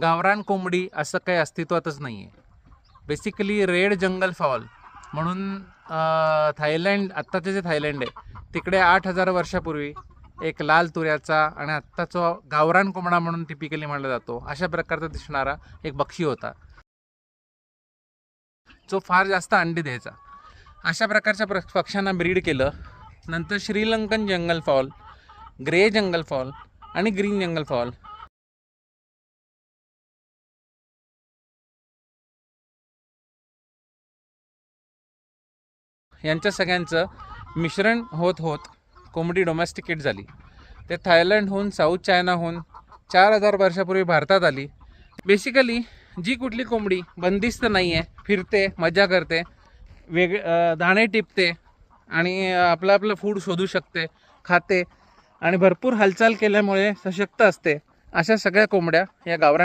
गावरान कोंबडी असं काही अस्तित्वातच नाही आहे बेसिकली रेड जंगल फॉल म्हणून थायलंड आत्ताचे जे थायलंड आहे तिकडे आठ हजार वर्षापूर्वी एक लाल तुऱ्याचा आणि आत्ताचा गावरान कोंबडा म्हणून टिपिकली म्हणला जातो. अशा प्रकारचा दिसणारा एक पक्षी होता. जो फार जास्त अंडी द्यायचा. अशा प्रकारच्या प्र पक्ष्यांना ब्रीड केलं. नंतर Sri Lankan jungle fowl grey jungle fowl आणि ग्रीन जंगल फॉल यांच्या सगळ्यांचं मिश्रण होत होत कोंबडी डोमेस्टिकेट झाली. ते थायलंडहून साऊथ चायनाहून चार हजार वर्षापूर्वी भारतात आली. बेसिकली जी कुठली कोंबडी बंदिस्त नाही आहे फिरते मजा करते वेग दाणे टिपते आणि आपलं आपलं फूड शोधू शकते खाते आणि भरपूर हालचाल केल्यामुळे सशक्त असते अशा सगळ्या कोंबड्या या गावरान